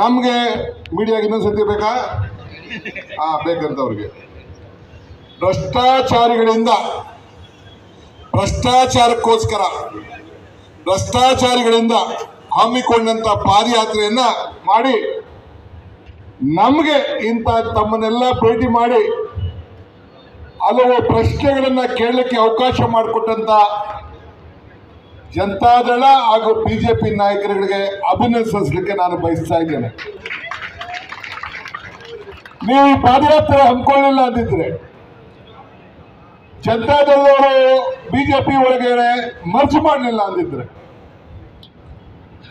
ನಮಗೆ ಮೀಡಿಯಾಗೆ ಇನ್ನೊಂದ್ಸತಿ ಬೇಕಾ? ಹಾ ಬೇಕಂತವ್ರಿಗೆ. ಭ್ರಷ್ಟಾಚಾರಿಗಳಿಂದ, ಭ್ರಷ್ಟಾಚಾರಕ್ಕೋಸ್ಕರ, ಭ್ರಷ್ಟಾಚಾರಿಗಳಿಂದ ಹಮ್ಮಿಕೊಂಡಂತ ಪಾದಯಾತ್ರೆಯನ್ನ ಮಾಡಿ, ನಮಗೆ ಇಂಥ ತಮ್ಮನ್ನೆಲ್ಲ ಭೇಟಿ ಮಾಡಿ, ಹಲವು ಪ್ರಶ್ನೆಗಳನ್ನ ಕೇಳಲಿಕ್ಕೆ ಅವಕಾಶ ಮಾಡಿಕೊಟ್ಟಂತ ಜನತಾದಳ ಹಾಗೂ ಬಿಜೆಪಿ ನಾಯಕರುಗಳಿಗೆ ಅಭಿನಂದಿಸಲಿಕ್ಕೆ ನಾನು ಬಯಸ್ತಾ ಇದ್ದೇನೆ. ನೀವು ಪಾದಯಾತ್ರೆ ಹಮ್ಮಿಕೊಳ್ಳಿಲ್ಲ ಅಂದಿದ್ರೆ, ಜನತಾದಳದವರು ಬಿಜೆಪಿ ಒಳಗಡೆ ಮರ್ಜ್ ಮಾಡಲಿಲ್ಲ ಅಂದಿದ್ರೆ,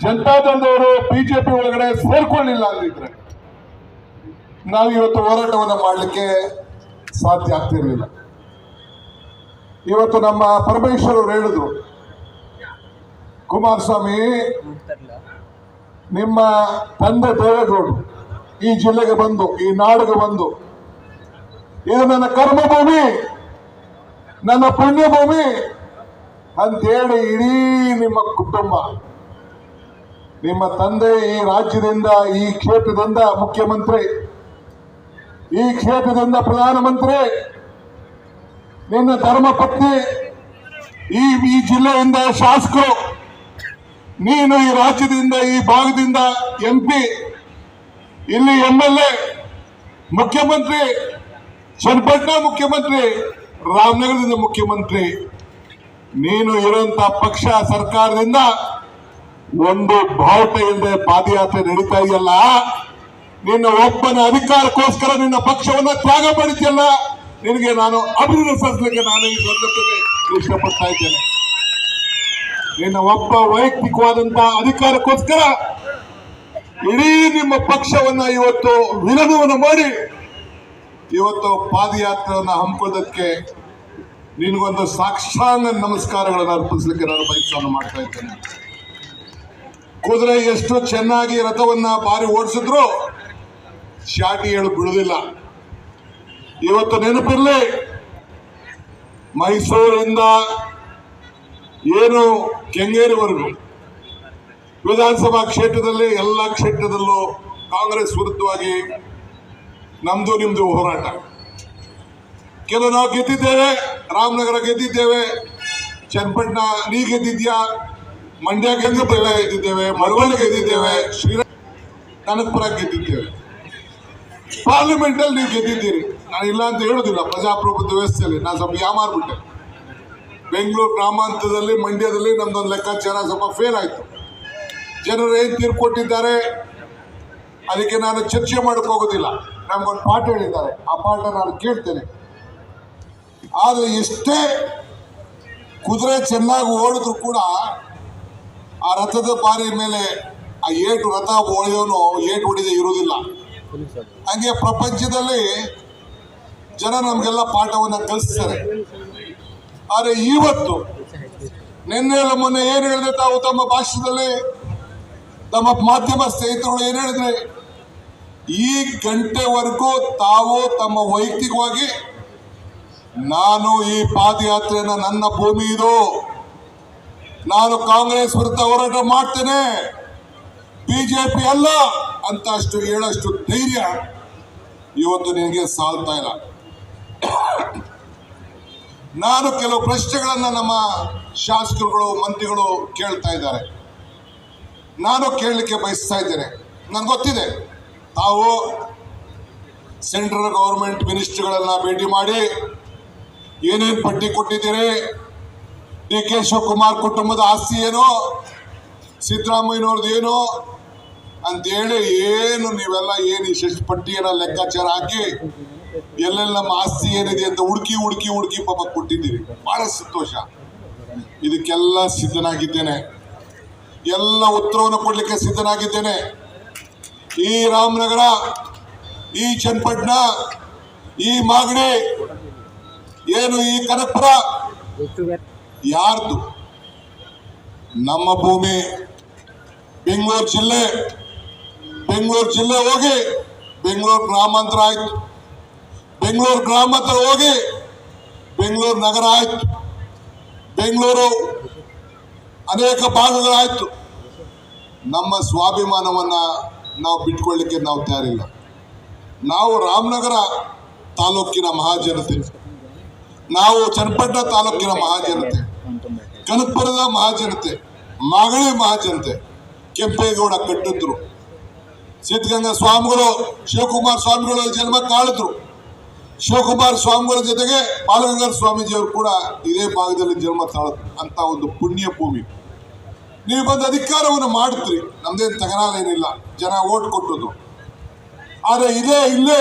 ಜನತಾದಳದವರು ಬಿಜೆಪಿ ಒಳಗಡೆ ಸೇರ್ಕೊಳ್ಳಿಲ್ಲ ಅಂದಿದ್ರೆ, ನಾವು ಇವತ್ತು ಹೋರಾಟವನ್ನು ಮಾಡಲಿಕ್ಕೆ ಸಾಧ್ಯ ಆಗ್ತಿರ್ಲಿಲ್ಲ. ಇವತ್ತು ನಮ್ಮ ಪರಮೇಶ್ವರ್ ಅವರು ಹೇಳಿದ್ರು ಕುಮಾರಸ್ವಾಮಿ ನಿಮ್ಮ ತಂದೆ ದೇವೇಗೌಡರು ಈ ಜಿಲ್ಲೆಗೆ ಬಂದು ಈ ನಾಡಿಗೆ ಬಂದು ಇದು ನನ್ನ ಕರ್ಮಭೂಮಿ ನನ್ನ ಪುಣ್ಯಭೂಮಿ ಅಂತೇಳಿ ಇಡೀ ನಿಮ್ಮ ಕುಟುಂಬ ನಿಮ್ಮ ತಂದೆ ಈ ರಾಜ್ಯದಿಂದ ಈ ಕ್ಷೇತ್ರದಿಂದ ಮುಖ್ಯಮಂತ್ರಿ ಈ ಕ್ಷೇತ್ರದಿಂದ ಪ್ರಧಾನಮಂತ್ರಿ ನಿನ್ನ ಧರ್ಮಪತ್ನಿ ಈ ಈ ಜಿಲ್ಲೆಯಿಂದ ಶಾಸಕರು ನೀನು ಈ ರಾಜ್ಯದಿಂದ, ಈ ಭಾಗದಿಂದ ಎಂ ಪಿ ಇಲ್ಲಿ ಎಂ ಎಲ್ ಎ ಮುಖ್ಯಮಂತ್ರಿ ಚನ್ನಪಟ್ಟಣ ಮುಖ್ಯಮಂತ್ರಿ, ರಾಮನಗರದಿಂದ ಮುಖ್ಯಮಂತ್ರಿ. ನೀನು ಇರುವಂತ ಪಕ್ಷ ಸರ್ಕಾರದಿಂದ ಒಂದು ಬಾವುಟ ಇಲ್ಲದೆ ಪಾದಯಾತ್ರೆ ನಡೀತಾ ಇದೆಯಲ್ಲ, ನಿನ್ನ ಒಬ್ಬನ ಅಧಿಕಾರಕ್ಕೋಸ್ಕರ ನಿನ್ನ ಪಕ್ಷವನ್ನ ತ್ಯಾಗ ಮಾಡಿದ್ಯಲ್ಲ, ನಿನಗೆ ನಾನು ಅಭಿನಂದಿಸಲಿಕ್ಕೆ ನಾನು ಈ ಸಂದರ್ಭದಲ್ಲಿ ಇಷ್ಟಪಡ್ತಾ ಇದ್ದೇನೆ. ನಿನ್ನ ಒಬ್ಬ ವೈಯಕ್ತಿಕವಾದಂತಹ ಅಧಿಕಾರಕ್ಕೋಸ್ಕರ ಇಡೀ ನಿಮ್ಮ ಪಕ್ಷವನ್ನ ಇವತ್ತು ವಿಲನವನ್ನು ಮಾಡಿ ಇವತ್ತು ಪಾದಯಾತ್ರೆಯನ್ನ ಹಮ್ಮಿಕೊಳ್ಳೋದಕ್ಕೆ ನಿನಗೊಂದು ಸಾಕ್ಷಾಂಗ ನಮಸ್ಕಾರಗಳನ್ನು ಅರ್ಪಿಸಲಿಕ್ಕೆ ನಾನು ಪ್ರಯತ್ನವನ್ನು ಮಾಡ್ತಾ ಇದ್ದೇನೆ. ಕುದುರೆ ಎಷ್ಟು ಚೆನ್ನಾಗಿ ರಥವನ್ನ ಬಾರಿ ಓಡಿಸಿದ್ರು ಶಾಟಿ ಹೇಳು ಬಿಡುವುದಿಲ್ಲ ಇವತ್ತು ನೆನಪಿರಲಿ ಮೈಸೂರಿಂದ ಏನು ಕೆಂಗೇರಿವರೆಗೂ ವಿಧಾನಸಭಾ ಕ್ಷೇತ್ರದಲ್ಲಿ ಎಲ್ಲ ಕ್ಷೇತ್ರದಲ್ಲೂ ಕಾಂಗ್ರೆಸ್ ವಿರುದ್ಧವಾಗಿ ನಮ್ದು ನಿಮ್ದು ಹೋರಾಟ. ಕೆಲವು ನಾವು ಗೆದ್ದಿದ್ದೇವೆ, ರಾಮನಗರ ಗೆದ್ದಿದ್ದೇವೆ, ಚನ್ನಪಟ್ಟಣ ನೀ ಗೆದ್ದಿದ್ಯಾ, ಮಂಡ್ಯ ಗೆದ್ದಿದ್ದೇವೆ ಗೆದ್ದಿದ್ದೇವೆ ಮರವಳ್ಳಿ ಗೆದ್ದಿದ್ದೇವೆ ಶ್ರೀರಾಮ್ ಕನಕಪುರ ಗೆದ್ದಿದ್ದೇವೆ. ಪಾರ್ಲಿಮೆಂಟ್ ಅಲ್ಲಿ ನೀವು ಗೆದ್ದಿದ್ದೀರಿ. ನಾನು ಇಲ್ಲ ಅಂತ ಹೇಳೋದಿಲ್ಲ, ಪ್ರಜಾಪ್ರಭುತ್ವ ವ್ಯವಸ್ಥೆಯಲ್ಲಿ. ನಾನು ಸ್ವಲ್ಪ ಯಾಮಾರ್ಬಿಟ್ಟೆ. ಬೆಂಗಳೂರು ಗ್ರಾಮಾಂತರದಲ್ಲಿ, ಮಂಡ್ಯದಲ್ಲಿ ನಮ್ದೊಂದು ಲೆಕ್ಕಾಚಾರ ಸ್ವಲ್ಪ ಫೇಲ್ ಆಯಿತು. ಜನರು ಏನು ತೀರ್ಪು ಕೊಟ್ಟಿದ್ದಾರೆ? ಅದಕ್ಕೆ ನಾನು ಚರ್ಚೆ ಮಾಡಕ್ಕೆ ಹೋಗೋದಿಲ್ಲ. ನಮಗೊಂದು ಪಾಠ ಹೇಳಿದ್ದಾರೆ. ಆ ಪಾಠ ನಾನು ಕೇಳ್ತೇನೆ. ಆದರೆ ಎಷ್ಟೇ ಕುದುರೆ ಚೆನ್ನಾಗಿ ಓಡಿದ್ರು ಕೂಡ ಆ ರಥದ ಬಾರಿ ಮೇಲೆ ಆ ಏಟು ರಥ ಓಡಿಯೋನು ಏಟು ಹೊಡಿದೆ ಇರುವುದಿಲ್ಲ. ಹಂಗೆ ಪ್ರಪಂಚದಲ್ಲಿ ಜನ ನಮಗೆಲ್ಲ ಪಾಠವನ್ನು ಕಲಿಸ್ತಾರೆ. ಆದರೆ ಇವತ್ತು ನಿನ್ನೆ ಮೊನ್ನೆ ಏನು ಹೇಳಿದ್ರೆ ತಾವು ತಮ್ಮ ಭಾಷಣದಲ್ಲಿ, ತಮ್ಮ ಮಾಧ್ಯಮ ಸ್ನೇಹಿತರುಗಳು ಏನು ಹೇಳಿದ್ರೆ, ಈ ಗಂಟೆವರೆಗೂ ತಾವು ತಮ್ಮ ವೈಯಕ್ತಿಕವಾಗಿ, ನಾನು ಈ ಪಾದಯಾತ್ರೆಯನ್ನು ನನ್ನ ಭೂಮಿ ಇದು. ನಾನು ಕಾಂಗ್ರೆಸ್ ವಿರುದ್ಧ ಹೋರಾಟ ಮಾಡ್ತೇನೆ. ಬಿಜೆಪಿ ಅಲ್ಲ ಅಂತ ಅಷ್ಟು ಹೇಳಷ್ಟು ಧೈರ್ಯ ಇವತ್ತು ನಿನಗೆ ಸಾಲ್ತಾ ಇಲ್ಲ. ನಾನು ಕೆಲವು ಪ್ರಶ್ನೆಗಳನ್ನು ನಮ್ಮ ಶಾಸಕರುಗಳು, ಮಂತ್ರಿಗಳು ಕೇಳ್ತಾ ಇದ್ದಾರೆ. ನಾನು ಕೇಳಲಿಕ್ಕೆ ಬಯಸ್ತಾ ಇದ್ದೇನೆ. ನನಗೆ ಗೊತ್ತಿದೆ. ತಾವು ಸೆಂಟ್ರಲ್ ಗೌರ್ಮೆಂಟ್ ಮಿನಿಸ್ಟ್ರಿಗಳನ್ನು ಭೇಟಿ ಮಾಡಿ ಏನೇನು ಪಟ್ಟಿ ಕೊಟ್ಟಿದ್ದೀರಿ? ಡಿ ಕೆ ಶಿವಕುಮಾರ್ ಕುಟುಂಬದ ಆಸ್ತಿ ಏನು? ಸಿದ್ದರಾಮಯ್ಯನವ್ರದ್ದು ಏನು? ಅಂತೇಳಿ ಏನು ನೀವೆಲ್ಲ ಏನು ಇಷ್ಟು ಪಟ್ಟಿಯನ್ನು ಲೆಕ್ಕಾಚಾರ ಹಾಕಿ ಎಲ್ಲೆಲ್ಲಿ ನಮ್ಮ ಆಸ್ತಿ ಏನಿದೆ ಅಂತ ಹುಡುಕಿ ಹುಡುಕಿ ಹುಡುಕಿ ಪಾಪ ಕೊಟ್ಟಿದ್ದೀರಿ. ಬಹಳ ಸಂತೋಷ. ಇದಕ್ಕೆಲ್ಲ ಸಿದ್ಧನಾಗಿದ್ದೇನೆ. ಎಲ್ಲ ಉತ್ತರವನ್ನು ಕೊಡ್ಲಿಕ್ಕೆ ಸಿದ್ಧನಾಗಿದ್ದೇನೆ. ಈ ರಾಮನಗರ, ಈ ಚನ್ನಪಟ್ಟಣ, ಈ ಮಾಗಡಿ, ಏನು ಈ ಕನಕಪುರ? ಯಾರ್ದು? ನಮ್ಮ ಭೂಮಿ. ಬೆಂಗಳೂರು ಜಿಲ್ಲೆ. ಬೆಂಗಳೂರು ಜಿಲ್ಲೆ ಹೋಗಿ ಬೆಂಗಳೂರು ಗ್ರಾಮಾಂತರ ಆಯ್ತು. ಬೆಂಗಳೂರು ಗ್ರಾಮಾಂತರ ಹೋಗಿ ಬೆಂಗಳೂರು ನಗರ ಆಯ್ತು. ಬೆಂಗಳೂರು ಅನೇಕ ಭಾಗಗಳಾಯ್ತು. ನಮ್ಮ ಸ್ವಾಭಿಮಾನವನ್ನ ನಾವು ಬಿಟ್ಕೊಳ್ಳಿಕ್ಕೆ ನಾವು ತಯಾರಿಲ್ಲ. ನಾವು ರಾಮನಗರ ತಾಲೂಕಿನ ಮಹಾಜನತೆ. ನಾವು ಚನ್ನಪಟ್ಟಣ ತಾಲೂಕಿನ ಮಹಾಜನತೆ. ಕನಕಪುರದ ಮಹಾಜನತೆ. ಮಾಗಳಿ ಮಹಾಜನತೆ. ಕೆಂಪೇಗೌಡ ಕಟ್ಟಿದ್ರು. ಸಿದ್ಧಗಂಗಾ ಸ್ವಾಮಿಗಳು, ಶಿವಕುಮಾರ ಸ್ವಾಮಿಗಳು ಜನ್ಮ ತಾಳಿದ್ರು ಶಿವಕುಮಾರ ಸ್ವಾಮಿಗಳ ಜೊತೆಗೆ ಬಾಲಗಂಗಾಧರ ಸ್ವಾಮೀಜಿಯವರು ಕೂಡ ಇದೇ ಭಾಗದಲ್ಲಿ ಜನ್ಮ ತಾಳ ಅಂತ ಒಂದು ಪುಣ್ಯ ಭೂಮಿ. ನೀವು ಬಂದು ಅಧಿಕಾರವನ್ನು ಮಾಡಿದ್ರಿ. ನಮ್ದೇನು ತಗನಾಲೇನಿಲ್ಲ ಜನ ಓಟ್ ಕೊಟ್ಟದ್ದು. ಆದರೆ ಇದೇ ಇಲ್ಲೇ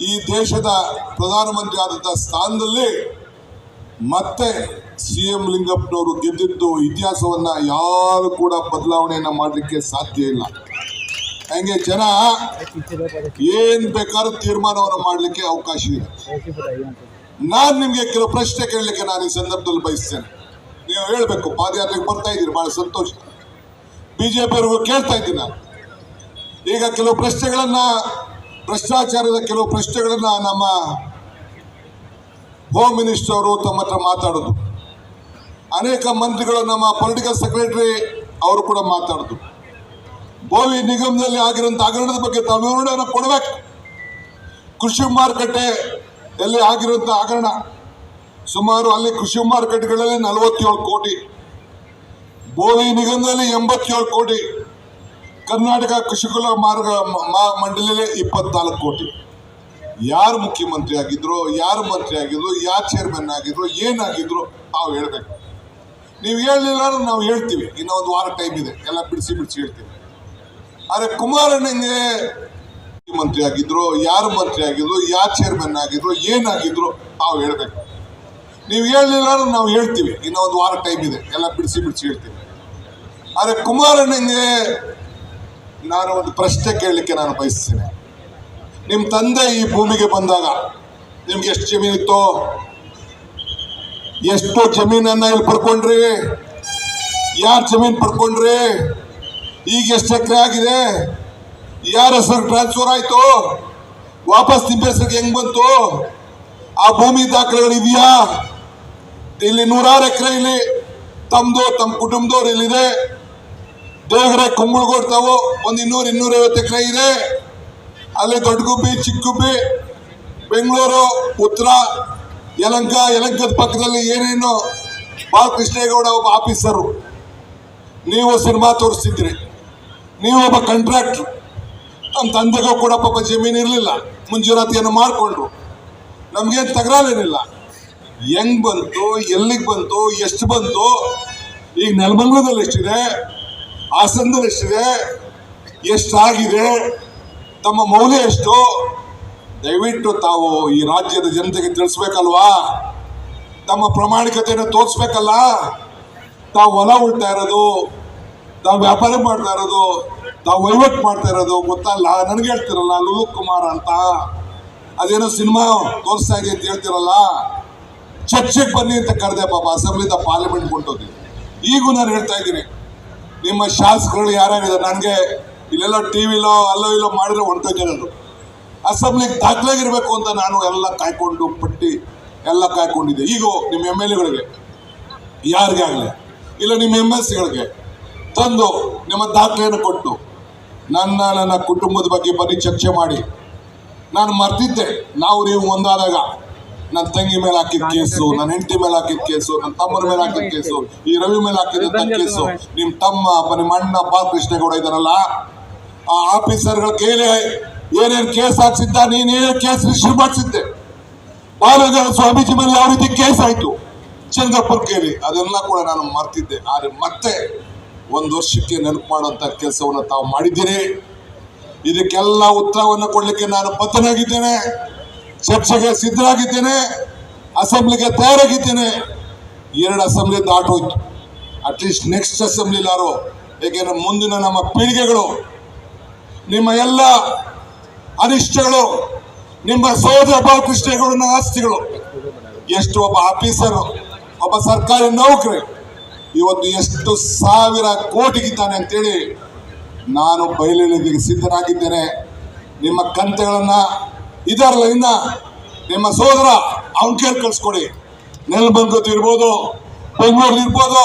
ಈ ದೇಶದ ಪ್ರಧಾನಮಂತ್ರಿ ಆದಂಥ ಸ್ಥಾನದಲ್ಲಿ ಮತ್ತೆ ಸಿ ಎಂ ಲಿಂಗಪ್ಪನವರು ಗೆದ್ದಿದ್ದು ಇತಿಹಾಸವನ್ನ ಯಾರು ಕೂಡ ಬದಲಾವಣೆಯನ್ನು ಮಾಡಲಿಕ್ಕೆ ಸಾಧ್ಯ ಇಲ್ಲ. ಹಂಗೆ ಜನ ಏನ್ ಬೇಕಾದ್ರೂ ತೀರ್ಮಾನವನ್ನು ಮಾಡಲಿಕ್ಕೆ ಅವಕಾಶ ಇದೆ. ನಾನು ನಿಮಗೆ ಕೆಲವು ಪ್ರಶ್ನೆ ಕೇಳಲಿಕ್ಕೆ ನಾನು ಈ ಸಂದರ್ಭದಲ್ಲಿ ಬಯಸ್ತೇನೆ. ನೀವು ಹೇಳಬೇಕು, ಪಾದಯಾತ್ರೆಗೆ ಬರ್ತಾ ಇದ್ದೀರಿ, ಬಹಳ ಸಂತೋಷ. ಬಿಜೆಪಿಯವ್ರಿಗೂ ಕೇಳ್ತಾ ಇದ್ದೀನಿ ನಾನು. ಈಗ ಕೆಲವು ಪ್ರಶ್ನೆಗಳನ್ನು, ಭ್ರಷ್ಟಾಚಾರದ ಕೆಲವು ಪ್ರಶ್ನೆಗಳನ್ನು ನಮ್ಮ ಹೋಮ್ ಮಿನಿಸ್ಟರ್ ಅವರು ತಮ್ಮ ಹತ್ರ ಮಾತಾಡೋದು. ಅನೇಕ ಮಂತ್ರಿಗಳು ನಮ್ಮ ಪೊಲಿಟಿಕಲ್ ಸೆಕ್ರೆಟರಿ ಅವರು ಕೂಡ ಮಾತಾಡೋದು. ಬೋವಿ ನಿಗಮದಲ್ಲಿ ಆಗಿರುವಂತ ಹಗರಣದ ಬಗ್ಗೆ ತಾವು ಕೊಡಬೇಕು. ಕೃಷಿ ಮಾರುಕಟ್ಟೆ ಅಲ್ಲಿ ಆಗಿರುವಂತ ಹಗರಣ ಸುಮಾರು ಅಲ್ಲಿ ಕೃಷಿ ಮಾರುಕಟ್ಟೆಗಳಲ್ಲಿ ನಲವತ್ತೇಳು ಕೋಟಿ ಬೋವಿ ನಿಗಮದಲ್ಲಿ ಎಂಬತ್ತೇಳು ಕೋಟಿ, ಕರ್ನಾಟಕ ಕೃಷಿ ಕುಲ ಮಾರ್ಗ ಮಂಡಳಿಯಲ್ಲಿ ಇಪ್ಪತ್ನಾಲ್ಕು ಕೋಟಿ. ಯಾರು ಮುಖ್ಯಮಂತ್ರಿ ಆಗಿದ್ರು, ಯಾರು ಮಂತ್ರಿ ಆಗಿದ್ರು, ಯಾರು ಚೇರ್ಮನ್ ಆಗಿದ್ರು, ಏನಾಗಿದ್ರು ತಾವು ಹೇಳಬೇಕು. ನೀವು ಹೇಳಲಿಲ್ಲ ಅಂದ್ರೆ ನಾವು ಹೇಳ್ತೀವಿ. ಇನ್ನೊಂದು ವಾರ ಟೈಮ್ ಇದೆ. ಎಲ್ಲ ಬಿಡಿಸಿ ಬಿಡಿಸಿ ಹೇಳ್ತೀವಿ. ಆದರೆ ಕುಮಾರಣ್ಣಂಗೆ ಮುಖ್ಯಮಂತ್ರಿ ಆಗಿದ್ರು ಯಾರು ಮಂತ್ರಿ ಆಗಿದ್ರು ಯಾರು ಚೇರ್ಮನ್ ಆಗಿದ್ರು, ಏನಾಗಿದ್ರು ತಾವು ಹೇಳಬೇಕು. ನೀವು ಹೇಳಲಿಲ್ಲ ಅಂದ್ರೆ ನಾವು ಹೇಳ್ತೀವಿ. ಇನ್ನೂ ಒಂದು ವಾರ ಟೈಮ್ ಇದೆ. ಎಲ್ಲ ಬಿಡಿಸಿ ಬಿಡಿಸಿ ಹೇಳ್ತೀವಿ. ಆದರೆ ಕುಮಾರಣ್ಣಂಗೆ ನಾನು ಒಂದು ಪ್ರಶ್ನೆ ಕೇಳಲಿಕ್ಕೆ ನಾನು ಬಯಸ್ತೇನೆ. ನಿಮ್ಮ ತಂದೆ ಈ ಭೂಮಿಗೆ ಬಂದಾಗ ನಿಮ್ಗೆ ಎಷ್ಟು ಜಮೀನಿತ್ತು ಎಷ್ಟು ಜಮೀನನ್ನ ಇಲ್ಲಿ ಪಡ್ಕೊಂಡ್ರಿ? ಯಾರು ಜಮೀನು ಪಡ್ಕೊಂಡ್ರಿ? ಈಗ ಎಷ್ಟು ಎಕರೆ ಆಗಿದೆ? ಯಾರ ಹೆಸರು ಟ್ರಾನ್ಸ್ಫರ್ ಆಯ್ತು? ವಾಪಸ್ ನಿಮ್ಮ ಹೆಸರಿಗೆ ಹೆಂಗ್ ಬಂತು? ಆ ಭೂಮಿ ದಾಖಲೆಗಳು ಇದೆಯಾ? ಇಲ್ಲಿ ನೂರಾರು ಎಕರೆ ಇಲ್ಲಿ ತಮ್ಮದು ತಮ್ಮ ಕುಟುಂಬದವ್ರು ಇಲ್ಲಿದೆ. ದೇವಗರೆ ಕುಂಬಳಗೊಡ್ತಾವು ಒಂದು ಇನ್ನೂರು ಇನ್ನೂರೈವತ್ತು ಎಕರೆ ಇದೆ. ಅಲ್ಲಿ ದೊಡ್ಡ ಗುಬ್ಬಿ ಚಿಕ್ಕ ಗುಬ್ಬಿ ಬೆಂಗಳೂರು, ಉತ್ತರ, ಯಲಂಕ, ಯಲಂಕದ ಪಕ್ಕದಲ್ಲಿ ಏನೇನು ಬಾಲಕೃಷ್ಣೇಗೌಡ ಒಬ್ಬ ಆಫೀಸರು ನೀವು ಸಿನಿಮಾ ತೋರಿಸ್ತಿದ್ರಿ. ನೀವು ಒಬ್ಬ ಕಾಂಟ್ರಾಕ್ಟ್ರು ನಮ್ಮ ತಂದೆಗೂ ಕೂಡ ಪಾಪ ಜಮೀನು ಇರಲಿಲ್ಲ. ಮುಂಜೂರಾತಿಯನ್ನು ಮಾಡಿಕೊಂಡ್ರು ನಮಗೇನು ತಗರಾಲೇನಿಲ್ಲ. ಹೆಂಗೆ ಬಂತು, ಎಲ್ಲಿಗೆ ಬಂತು, ಎಷ್ಟು ಬಂತು, ಈಗ ನೆಲಮಂಗ್ಲದಲ್ಲಿ ಎಷ್ಟಿದೆ, ಹಾಸನದಲ್ಲಿ ಎಷ್ಟಿದೆ, ಎಷ್ಟಾಗಿದೆ, ತಮ್ಮ ಮೌಲ್ಯ ಎಷ್ಟು? ದಯವಿಟ್ಟು ತಾವು ಈ ರಾಜ್ಯದ ಜನತೆಗೆ ತಿಳಿಸ್ಬೇಕಲ್ವಾ? ತಮ್ಮ ಪ್ರಾಮಾಣಿಕತೆಯನ್ನು ತೋರಿಸ್ಬೇಕಲ್ಲ? ತಾವು ಹೊಲ ಉಳ್ತಾ ಇರೋದು ತಾವು ವ್ಯಾಪಾರ ಮಾಡ್ತಾ ಇರೋದು, ತಾವು ವಹಿವಾಟು ಮಾಡ್ತಾ ಇರೋದು ಗೊತ್ತಲ್ಲ? ನನಗೆ ಹೇಳ್ತಿರಲ್ಲ ಲುಲು ಕುಮಾರ್ ಅಂತ. ಅದೇನೋ ಸಿನಿಮಾ ತೋರಿಸ್ತಾ ಇದೆ ಅಂತ ಹೇಳ್ತಿರಲ್ಲ? ಚರ್ಚೆಗೆ ಬನ್ನಿ ಅಂತ ಕರೆದೆ ಪಾಪ ಅಸೆಂಬ್ಲಿಂದ ಪಾರ್ಲಿಮೆಂಟ್ ಕೊಂಡೋಗಿ ಈಗೂ ನಾನು ಹೇಳ್ತಾ ಇದ್ದೀನಿ, ನಿಮ್ಮ ಶಾಸಕರು ಯಾರ್ಯಾರಿದ್ದಾರೆ? ನನಗೆ ಇಲ್ಲೆಲ್ಲ ಟಿ ವಿಲೋ, ಅಲ್ಲೋ ಇಲ್ಲೋ ಮಾಡಿದ್ರೆ ಜನರು. ಅಸೆಂಬ್ಲಿಗೆ ದಾಖಲಾಗಿರ್ಬೇಕು ಅಂತ ನಾನು ಎಲ್ಲ ಕಾಯ್ಕೊಂಡು, ಪಟ್ಟಿ ಎಲ್ಲ ಕಾಯ್ಕೊಂಡಿದ್ದೆ. ಈಗ ನಿಮ್ಮ ಎಂ ಎಲ್ ಎಗಳಿಗೆ. ಯಾರಿಗೆ ಆಗಲಿ? ಇಲ್ಲ ನಿಮ್ಮ ಎಂ ಎಸ್ ಸಿಗಳಿಗೆ. ತಂದು ನಿಮ್ಮ ದಾಖಲೆಯನ್ನು ಕೊಟ್ಟು ನನ್ನ ನನ್ನ ಕುಟುಂಬದ ಬಗ್ಗೆ ಬರೀ ಚರ್ಚೆ ಮಾಡಿ. ನಾನು ಮರ್ತಿದ್ದೆ. ನಾವು ನೀವು ಒಂದಾದಾಗ ನನ್ನ ತಂಗಿ ಮೇಲೆ ಹಾಕಿದ ಕೇಸು, ನನ್ನ ಹೆಂಡತಿ ಮೇಲೆ ಹಾಕಿದ ಕೇಸು, ನನ್ನ ತಮ್ಮನ ಮೇಲೆ ಹಾಕಿದ ಕೇಸು, ಈ ರವಿ ಮೇಲೆ ಹಾಕಿದಂತ ಕೇಸು, ನಿಮ್ಮ ತಮ್ಮ, ನಿಮ್ಮ ಅಣ್ಣ ಬಾಲಕೃಷ್ಣೇಗೌಡ ಇದಾರಲ್ಲ ಆ ಆಫೀಸರ್ಗಳ ಕೈಲಿ ಏನೇನು ಕೇಸ್ ಹಾಕ್ಸಿದ್ದ ನೀನೇನು ಕೇಸ್ ರಿಜಿಸ್ಟರ್ ಮಾಡಿಸಿದ್ದೆ? ಬಾಲಗಾರ ಸ್ವಾಮೀಜಿ ಮೇಲೆ ಯಾವ ರೀತಿ ಕೇಸ್ ಆಯ್ತು? ಚಂದ್ರಪುರ್ ಕೇಳಿ ಅದೆಲ್ಲ ಕೂಡ ನಾನು ಮರ್ತಿದ್ದೆ. ಆದರೆ ಮತ್ತೆ ಒಂದು ವರ್ಷಕ್ಕೆ ನೆನಪು ಮಾಡುವಂತ ಕೆಲಸವನ್ನು ತಾವು ಮಾಡಿದ್ದೀರಿ. ಇದಕ್ಕೆಲ್ಲ ಉತ್ತರವನ್ನು ಕೊಡಲಿಕ್ಕೆ ನಾನು ಬದ್ಧನಾಗಿದ್ದೇನೆ. ಚರ್ಚೆಗೆ ಸಿದ್ಧರಾಗಿದ್ದೇನೆ. ಅಸೆಂಬ್ಲಿಗೆ ತಯಾರಾಗಿದ್ದೇನೆ. ಎರಡು ಅಸೆಂಬ್ಲಿ ದಾಟೋಯ್ತು ಅಟ್ಲೀಸ್ಟ್ ನೆಕ್ಸ್ಟ್ ಅಸೆಂಬ್ಲಿಲಾರು ಏಕೆಂದ್ರೆ ಮುಂದಿನ ನಮ್ಮ ಪೀಳಿಗೆಗಳು, ನಿಮ್ಮ ಎಲ್ಲ ಅನಿಷ್ಟಗಳು ನಿಮ್ಮ ಸೋದರ ಬಾಲಕೃಷ್ಣೇಗೌಡನ ಆಸ್ತಿಗಳು. ಎಷ್ಟು ಒಬ್ಬ ಆಫೀಸರ್ ಒಬ್ಬ ಸರ್ಕಾರಿ ನೌಕರಿ ಇವತ್ತು ಎಷ್ಟು ಸಾವಿರ ಕೋಟಿಗಿದ್ದಾನೆ ಅಂತೇಳಿ ನಾನು ಬಯಲಿಗೆ ಸಿದ್ಧನಾಗಿದ್ದೇನೆ. ನಿಮ್ಮ ಕಂತೆಗಳನ್ನ ಇದರಲ್ಲಿಂದ ನಿಮ್ಮ ಸೋದರ ಅವನ ಕೇಳಿ ಕಳ್ಸ್ಕೊಡಿ. ನೆಲಬಂಗತ್ ಇರ್ಬೋದು ಬೆಂಗಳೂರು ಇರ್ಬೋದು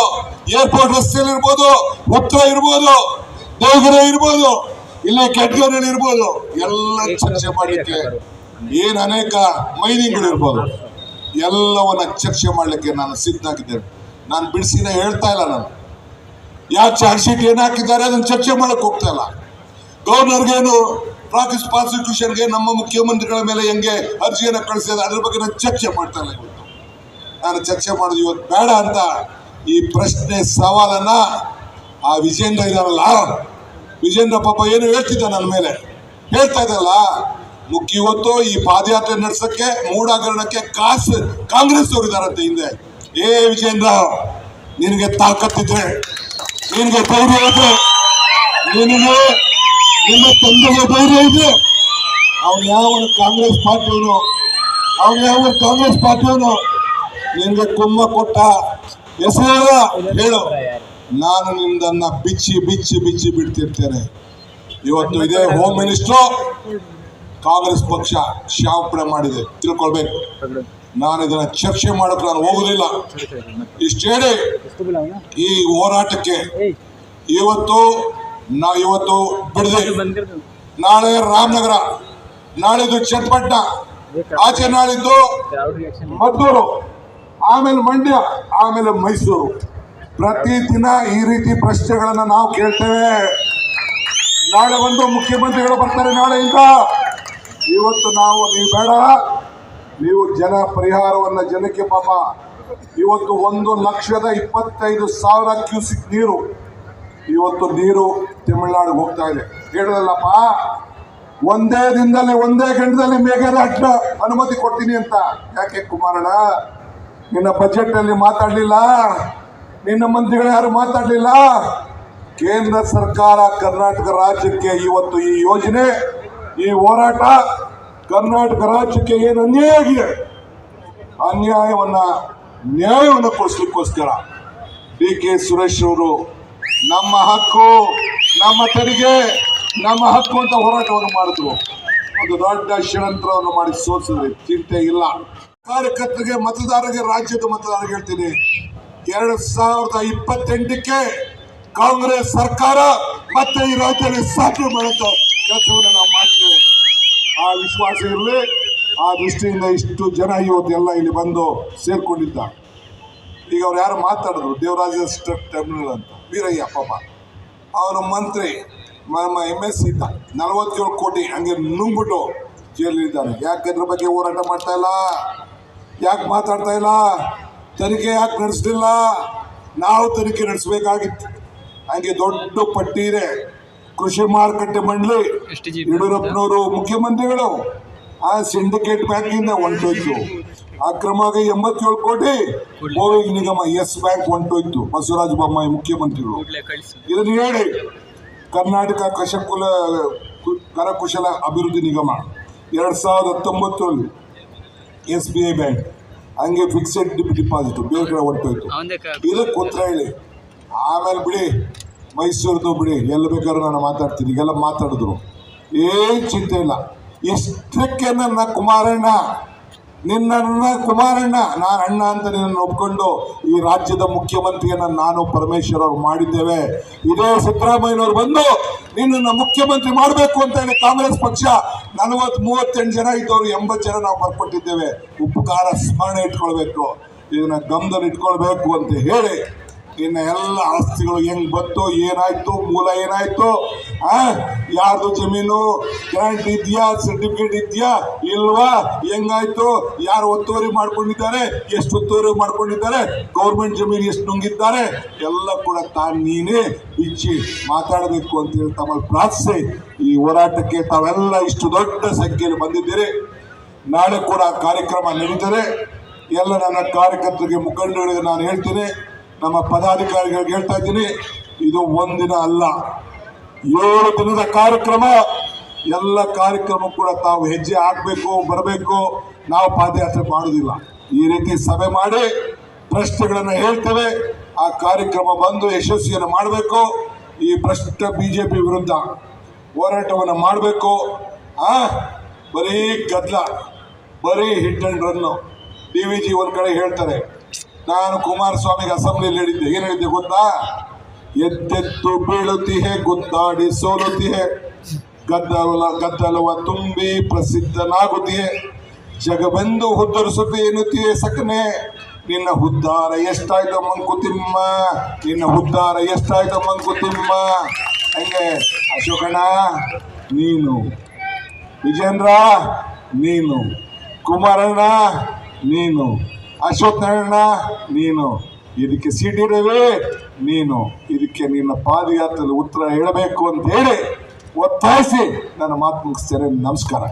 ಏರ್ಪೋರ್ಟ್ ರಸ್ತೆಯಲ್ಲಿ ಇರ್ಬೋದು, ಉತ್ತರ ಇರ್ಬೋದು, ದೇವಗಿರಿ ಇರ್ಬೋದು, ಇಲ್ಲಿ ಕೆಟ್ಟಗೇರಿ ಇರ್ಬೋದು, ಎಲ್ಲ ಚರ್ಚೆ ಮಾಡಲಿಕ್ಕೆ ಏನು ಅನೇಕ ಮೈನಿಂಗ್ಗಳು ಇರ್ಬೋದು. ಎಲ್ಲವನ್ನ ಚರ್ಚೆ ಮಾಡಲಿಕ್ಕೆ ನಾನು ಸಿದ್ಧಾಗಿದ್ದೇನೆ ನಾನು ಬಿಡಿಸಿನ ಹೇಳ್ತಾ ಇಲ್ಲ ನಾನು. ಯಾವ ಚಾರ್ಜ್ ಶೀಟ್ ಏನು ಹಾಕಿದ್ದಾರೆ ಅದನ್ನು ಚರ್ಚೆ ಮಾಡಕ್ ಹೋಗ್ತಾ ಇಲ್ಲ. ಗವರ್ನರ್ಗೇನು ಪ್ರಾಕಿಸ್ ಪ್ರಾಸಿಕ್ಯೂಷನ್ಗೆ ನಮ್ಮ ಮುಖ್ಯಮಂತ್ರಿಗಳ ಮೇಲೆ ಹೆಂಗೆ ಅರ್ಜಿಯನ್ನು ಕಳಿಸಿದ ಅದ್ರ ಬಗ್ಗೆ ನಾನು ಚರ್ಚೆ ಮಾಡ್ತಾ ಇಲ್ಲ ಇವತ್ತು. ನಾನು ಚರ್ಚೆ ಮಾಡೋದು ಇವತ್ತು ಬೇಡ ಅಂತ ಈ ಪ್ರಶ್ನೆ ಸವಾಲನ್ನ ಆ ವಿಜೇಂದ್ರ ಇದಾರಲ್ಲ ವಿಜೇಂದ್ರ ಪಾಪ ಏನು ಹೇಳ್ತಿದ್ದ ನನ್ನ ಮೇಲೆ? ಹೇಳ್ತಾ ಇದ್ದಲ್ಲ ಮುಖ್ಯ ಇವತ್ತು ಈ ಪಾದಯಾತ್ರೆ ನಡೆಸೋಕ್ಕೆ, ಮೂಡಾಗರಣಕ್ಕೆ ಕಾಸು ಕಾಂಗ್ರೆಸ್ ಅವರಿದ್ದಾರಂತೆ ಹಿಂದೆ. ಏ ವಿಜೇಂದ್ರ, ನಿನಗೆ ತಾಕತ್ತಿದ್ರೆ ನಿನಗೆ ಧೈರ್ಯ ಇದ್ರೆ ನಿನಗೆ ನಿಮ್ಮ ತಂದೆಗೆ ಧೈರ್ಯ ಇದೆ. ಅವನು ಯಾವ ಕಾಂಗ್ರೆಸ್ ಪಾರ್ಟಿಯವನು, ಅವನು ಯಾವ ಕಾಂಗ್ರೆಸ್ ಪಾರ್ಟಿಯವನು, ನಿನಗೆ ಕುಮ್ಮ ಕೊಟ್ಟ ಹೆಸರು ಹೇಳು, ನಾನು ನಿಮ್ದನ್ನ ಬಿಚ್ಚಿ ಬಿಚ್ಚಿ ಬಿಚ್ಚಿ ಬಿಡ್ತಿರ್ತೇನೆ. ಇವತ್ತು ಇದೇ ಹೋಮ್ ಮಿನಿಸ್ಟ್ರು ಕಾಂಗ್ರೆಸ್ ಪಕ್ಷ ಕ್ಷಾಪಣೆ ಮಾಡಿದೆ. ತಿಳ್ಕೊಳ್ಬೇಕು. ನಾನು ಇದನ್ನ ಚರ್ಚೆ ಮಾಡಕ್ ನಾನು ಹೋಗುದಿಲ್ಲ. ಇಷ್ಟೇ ಈ ಹೋರಾಟಕ್ಕೆ ಇವತ್ತು ನಾ ಇವತ್ತು ಬಿಡದೆ. ನಾಳೆ ರಾಮನಗರ, ನಾಳಿದ್ದು ಚಟ್ಪಟ್ಟ, ಆಚೆ ನಾಳಿದ್ದು ಮದ್ದೂರು, ಆಮೇಲೆ ಮಂಡ್ಯ, ಆಮೇಲೆ ಮೈಸೂರು. ಪ್ರತಿದಿನ ಈ ರೀತಿ ಪ್ರಶ್ನೆಗಳನ್ನ ನಾವು ಕೇಳ್ತೇವೆ. ನಾಳೆ ಒಂದು ಮುಖ್ಯಮಂತ್ರಿಗಳು ಬರ್ತಾರೆ ನಾಳೆಯಿಂದ ಇವತ್ತು ನಾವು ನೀವು ಬೇಡ. ನೀವು ಜನ ಪರಿಹಾರವನ್ನ ಜನಕ್ಕೆ ಪಾಪ. ಇವತ್ತು ಒಂದು ಲಕ್ಷದ ಇಪ್ಪತ್ತೈದು ಸಾವಿರ ಕ್ಯೂಸಿಕ್ ನೀರು. ಇವತ್ತು ನೀರು ತಮಿಳುನಾಡಿಗೆ ಹೋಗ್ತಾ ಇದೆ. ಹೇಳಿದಲ್ಲಪ್ಪ, ಒಂದೇ ದಿನದಲ್ಲಿ, ಒಂದೇ ಗಂಟೆದಲ್ಲಿ ಮೇಘರಾಟ ಅನುಮತಿ ಕೊಡ್ತೀನಿ ಅಂತ. ಯಾಕೆ ಕುಮಾರಣ್ಣ? ನಿನ್ನ ಬಜೆಟ್ ಅಲ್ಲಿ ಮಾತಾಡಲಿಲ್ಲ? ನಿನ್ನ ಮಂತ್ರಿಗಳು ಯಾರು ಮಾತಾಡಲಿಲ್ಲ? ಕೇಂದ್ರ ಸರ್ಕಾರ ಕರ್ನಾಟಕ ರಾಜ್ಯಕ್ಕೆ ಇವತ್ತು ಈ ಯೋಜನೆ, ಈ ಹೋರಾಟ ಕರ್ನಾಟಕ ರಾಜ್ಯಕ್ಕೆ ಏನು ಅನ್ಯಾಯ ಆಗಿದೆ? ಅನ್ಯಾಯವನ್ನ ನ್ಯಾಯವನ್ನು ಕೊಡಿಸ್ಲಿಕ್ಕೋಸ್ಕರ ಡಿ ಕೆ ಸುರೇಶ್ ಅವರು ನಮ್ಮ ಹಕ್ಕು, ನಮ್ಮ ತೆರಿಗೆ, ನಮ್ಮ ಹಕ್ಕು ಅಂತ ಹೋರಾಟವನ್ನು ಮಾಡಿದ್ರು. ಒಂದು ದೊಡ್ಡ ಷಡ್ಯಂತ್ರವನ್ನು ಮಾಡಿ ಸೋಸಿದ್ರೆ ಚಿಂತೆ ಇಲ್ಲ. ಕಾರ್ಯಕರ್ತರಿಗೆ, ಮತದಾರರಿಗೆ, ರಾಜ್ಯದ ಮತದಾರರಿಗೆ ಹೇಳ್ತೀನಿ. ಎರಡ್ ಸಾವಿರದ ಇಪ್ಪತ್ತೆಂಟಕ್ಕೆ ಕಾಂಗ್ರೆಸ್ ಸರ್ಕಾರ ಮತ್ತೆ ಈ ರಾಜ್ಯದಲ್ಲಿ ಸಾಕು ಮಾಡುತ್ತೆ ಕೆಲಸವನ್ನು ನಾವು ಆ ವಿಶ್ವಾಸ ಇರಲಿ ಆ ದೃಷ್ಟಿಯಿಂದ ಇಷ್ಟು ಜನ ಇವತ್ತು ಎಲ್ಲ ಇಲ್ಲಿ ಬಂದು ಸೇರ್ಕೊಂಡಿದ್ದ. ಈಗ ಅವ್ರು ಯಾರು ಮಾತಾಡಿದ್ರು ದೇವರಾಜ ಟರ್ಮಿನಲ್ ಅಂತ. ವೀರಯ್ಯ, ಪಾಪ. ಅವರ ಮಂತ್ರಿ, ನಮ್ಮ ಎಂ ಎಸ್ ಇದ್ದ ನಲವತ್ತೇಳು ಕೋಟಿ ಹಂಗೆ ನುಂಗ್ಬಿಟ್ಟು ಜೈಲಿದ್ದಾನೆ ಯಾಕೆ ಅದ್ರ ಬಗ್ಗೆ ಹೋರಾಟ ಮಾಡ್ತಾ ಇಲ್ಲ? ಯಾಕೆ ಮಾತಾಡ್ತಾ ಇಲ್ಲ? ತನಿಖೆ ಯಾಕೆ ನಡೆಸಲಿಲ್ಲ? ನಾವು ತನಿಖೆ ನಡೆಸಬೇಕಾಗಿತ್ತು. ಹಂಗೆ ದೊಡ್ಡ ಪಟ್ಟಿ ಇದೆ. ಕೃಷಿ ಮಾರುಕಟ್ಟೆ ಮಂಡಳಿ ಯಡಿಯೂರಪ್ಪನವರು ಮುಖ್ಯಮಂತ್ರಿಗಳು ಆ ಸಿಂಡಿಕೇಟ್ ಬ್ಯಾಂಕಿಂದ ಹೊಂಟೋಯ್ತು ಅಕ್ರಮವಾಗಿ ಎಂಬತ್ತೇಳು ಕೋಟಿ ಗೋವಿಂದ ನಿಗಮ ಎಸ್ ಬ್ಯಾಂಕ್ ಹೊಂಟೋಯ್ತು ಬಸವರಾಜ ಬೊಮ್ಮಾಯಿ ಮುಖ್ಯಮಂತ್ರಿಗಳು. ಇದನ್ನು ಹೇಳಿ ಕರ್ನಾಟಕ ಕಶಕುಲ ಕರಕುಶಲ ಅಭಿವೃದ್ಧಿ ನಿಗಮ ಎರಡ್ ಸಾವಿರದ ಹತ್ತೊಂಬತ್ತರಲ್ಲಿ ಎಸ್ ಬಿ ಐ ಬ್ಯಾಂಕ್ ಹಂಗೆ ಫಿಕ್ಸೆಡ್ ಡಿಪಾಸಿಟ್ ಬೇರೆ ಕಡೆ ಹೊಂಟೋಯ್ತು ಇದಕ್ಕೆ ಕೂತ್ರ ಹೇಳಿ. ಆಮೇಲೆ ಬಿಡಿ ಮೈಸೂರದು ಬಿಡಿ, ಎಲ್ಲಿ ಬೇಕಾದ್ರೂ ನಾನು ಮಾತಾಡ್ತೀನಿ. ಈಗೆಲ್ಲ ಮಾತಾಡಿದ್ರು. ಏನ್ ಚಿಂತೆ ಇಲ್ಲ. ಎಷ್ಟಕ್ಕೆ ನನ್ನ ಕುಮಾರಣ್ಣ ನಿನ್ನ ಕುಮಾರಣ್ಣ, ನಾನು ಅಣ್ಣ ಅಂತ ನಿನ್ನನ್ನು ಒಪ್ಕೊಂಡು ಈ ರಾಜ್ಯದ ಮುಖ್ಯಮಂತ್ರಿಯನ್ನು ನಾನು ಪರಮೇಶ್ವರ್ ಅವ್ರು ಮಾಡಿದ್ದೇವೆ. ಇದೇ ಸಿದ್ದರಾಮಯ್ಯನವ್ರು ಬಂದು ನಿನ್ನನ್ನು ಮುಖ್ಯಮಂತ್ರಿ ಮಾಡಬೇಕು ಅಂತ ಹೇಳಿ ಕಾಂಗ್ರೆಸ್ ಪಕ್ಷ ನಲವತ್ತು ಮೂವತ್ತೆಂಟು ಜನ ಇದ್ದವರು ಎಂಬತ್ತು ಜನ ನಾವು ಬರ್ಕೊಟ್ಟಿದ್ದೇವೆ. ಉಪಕಾರ ಸ್ಮರಣೆ ಇಟ್ಕೊಳ್ಬೇಕು. ಇದನ್ನ ಗಮನದಲ್ಲಿ ಇಟ್ಕೊಳ್ಬೇಕು ಅಂತ ಹೇಳಿ ಇನ್ನು ಎಲ್ಲ ಆಸ್ತಿಗಳು ಹೆಂಗ್ ಬಂತು, ಏನಾಯ್ತು, ಮೂಲ ಏನಾಯ್ತು? ಆ? ಯಾರ್ದು ಜಮೀನು? ಗ್ರಾಂಟ್ ಇದೆಯಾ ಸರ್ಟಿಫಿಕೇಟ್ ಇದೆಯಾ, ಇಲ್ವಾ? ಹೆಂಗಾಯ್ತು? ಯಾರು ಒತ್ತುವರಿ ಮಾಡ್ಕೊಂಡಿದ್ದಾರೆ? ಎಷ್ಟು ಒತ್ತುವರಿ ಮಾಡ್ಕೊಂಡಿದ್ದಾರೆ? ಗೌರ್ಮೆಂಟ್ ಜಮೀನು ಎಷ್ಟು ನುಂಗಿದ್ದಾರೆ? ಎಲ್ಲ ಕೂಡ ತಾನು ನೀನೇ ಬಿಚ್ಚಿ ಮಾತಾಡಬೇಕು ಅಂತ ಹೇಳಿ ತಮ್ಮಲ್ಲಿ ಪ್ರಾರ್ಥಿಸಿ. ಈ ಹೋರಾಟಕ್ಕೆ ತಾವೆಲ್ಲ ಇಷ್ಟು ದೊಡ್ಡ ಸಂಖ್ಯೆಯಲ್ಲಿ ಬಂದಿದ್ದೀರಿ. ನಾಳೆ ಕೂಡ ಕಾರ್ಯಕ್ರಮ ನಡೀತದೆ. ಎಲ್ಲ ನನ್ನ ಕಾರ್ಯಕರ್ತರಿಗೆ ಮುಖಂಡರಿಗೆ ನಾನು ಹೇಳ್ತೀನಿ. ನಮ್ಮ ಪದಾಧಿಕಾರಿಗಳಿಗೆ ಹೇಳ್ತಾ ಇದ್ದೀನಿ, ಇದು ಒಂದಿನ ಅಲ್ಲ. ಏಳು ದಿನದ ಕಾರ್ಯಕ್ರಮ, ಎಲ್ಲ ಕಾರ್ಯಕ್ರಮ ಕೂಡ ತಾವು ಹೆಜ್ಜೆ ಹಾಕಬೇಕು, ಬರಬೇಕು. ನಾವು ಪಾದಯಾತ್ರೆ ಮಾಡುವುದಿಲ್ಲ. ಈ ರೀತಿ ಸಭೆ ಮಾಡಿ ಪ್ರಶ್ನೆಗಳನ್ನು ಹೇಳ್ತೇವೆ, ಆ ಕಾರ್ಯಕ್ರಮ ಬಂದು ಯಶಸ್ವಿಯನ್ನು ಮಾಡಬೇಕು. ಈ ಭ್ರಷ್ಟ ಬಿಜೆಪಿ ವಿರುದ್ಧ ಹೋರಾಟವನ್ನು ಮಾಡಬೇಕು. ಆ, ಬರೀ ಗದ್ದಲ ಬರೀ hit and run. D V G ಒಂದ್ ಕಡೆ ಹೇಳ್ತಾರೆ ನಾನು ಕುಮಾರಸ್ವಾಮಿಗೆ ಅಸೆಂಬ್ಲಿಯಲ್ಲಿ ಹೇಳಿದ್ದೆ ಏನು ಹೇಳಿದ್ದೆ ಗೊತ್ತಾ? ಎದ್ದೆತ್ತು ಬೀಳುತ್ತಿಹೆ ಗುದ್ದಾಡಿ ಸೋಲುತ್ತಿಹೆ ಗದ್ದಲ, ಗದ್ದಲವ ತುಂಬಿ ಪ್ರಸಿದ್ಧನಾಗುತ್ತೀಯೆ ಜಗವೆಂದು ಹುದ್ದರಿಸುತ್ತೆ ಎನ್ನುತ್ತೀಯೇ ಸಕನೆ? ನಿನ್ನ ಹುದ್ದಾರ ಎಷ್ಟಾಯ್ತು ಮಂಕುತಿಮ್ಮ ನಿನ್ನ ಹುದ್ದಾರ ಎಷ್ಟಾಯ್ತು ಮಂಕುತಿಮ್ಮ ಹಂಗೆ ಅಶೋಕಣ ನೀನು. ವಿಜೇಂದ್ರ, ನೀನು. ಕುಮಾರಣ್ಣ, ನೀನು. ಅಶ್ವಥ್ ನಾರಾಯಣ, ನೀನು ಇದಕ್ಕೆ ಸಿಟಿ ರವಿ ನೀನು ಇದಕ್ಕೆ ನಿನ್ನ ಪಾದಯಾತ್ರೆಯಲ್ಲಿ ಉತ್ತರ ಹೇಳಬೇಕು ಅಂತ ಹೇಳಿ ಒತ್ತಾಯಿಸಿ ನನ್ನ ಮಾತು ಮುಗಿಸ್ತೇನೆ ನಮಸ್ಕಾರ.